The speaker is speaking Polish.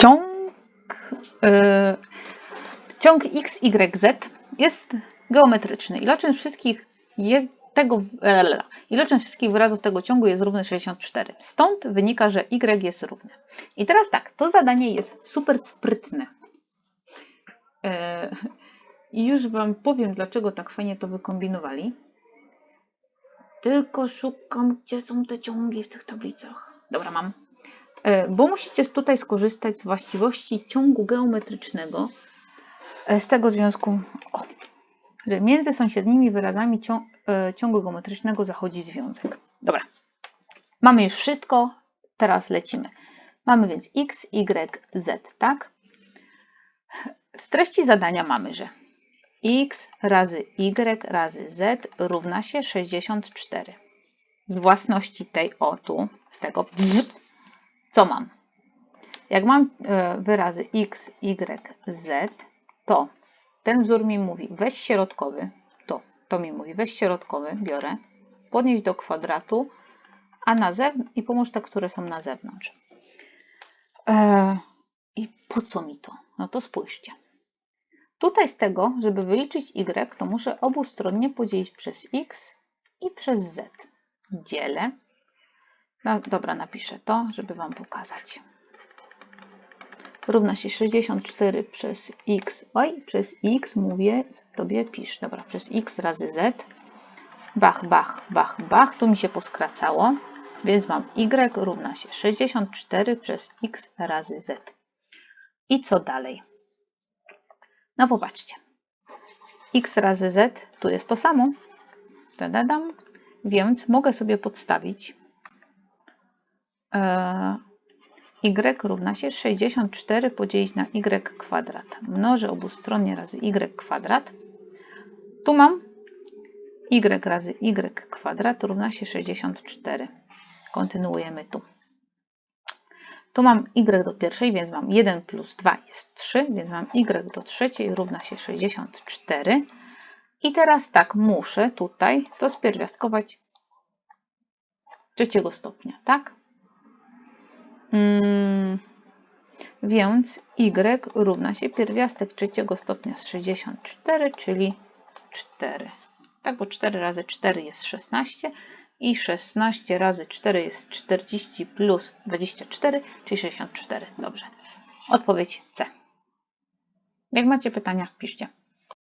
Ciąg, e, ciąg x, y, z jest geometryczny. Iloczyn wszystkich je, tego, iloczyn wszystkich wyrazów tego ciągu jest równy 64. Stąd wynika, że y jest równy. I teraz tak, to zadanie jest super sprytne. E, I już Wam powiem, dlaczego tak fajnie to wykombinowali. Tylko szukam, gdzie są te ciągi w tych tablicach. Dobra, mam. E, Bo musicie tutaj skorzystać z właściwości ciągu geometrycznego. e, Z tego związku, o, że między sąsiednimi wyrazami e, ciągu geometrycznego zachodzi związek. Dobra. Mamy już wszystko. Teraz lecimy. Mamy więc x, y, z, tak? W treści zadania mamy, że x razy y razy z równa się 64. Z własności tej o tu, z tego co mam? Jak mam e, wyrazy x, y, z, to ten wzór mi mówi weź środkowy, to, to mi mówi weź środkowy, biorę, podnieść do kwadratu, a na zewnątrz i pomóż te, które są na zewnątrz. E, I po co mi to? No to spójrzcie. Tutaj z tego, żeby wyliczyć y, to muszę obustronnie podzielić przez x i przez z. Dzielę. No, dobra, napiszę to, żeby Wam pokazać. Równa się 64 przez x. Oj, przez x mówię, Tobie pisz. Dobra, przez x razy z. Bach, bach, bach, bach. Tu mi się poskracało. Więc mam y równa się 64 przez x razy z. I co dalej? No popatrzcie. x razy z, tu jest to samo. Tadadam. Więc mogę sobie podstawić y równa się 64 podzielić na y kwadrat. Mnożę obustronnie razy y kwadrat. Tu mam y razy y kwadrat równa się 64. Kontynuujemy tu. Tu mam y do pierwszej, więc mam 1 plus 2 jest 3, więc mam y do trzeciej równa się 64. I teraz tak, muszę tutaj to spierwiastkować trzeciego stopnia, tak? Mm, więc y równa się pierwiastek trzeciego stopnia z 64, czyli 4. Tak, bo 4 razy 4 jest 16 i 16 razy 4 jest 40 plus 24, czyli 64. Dobrze. Odpowiedź C. Jak macie pytania, piszcie.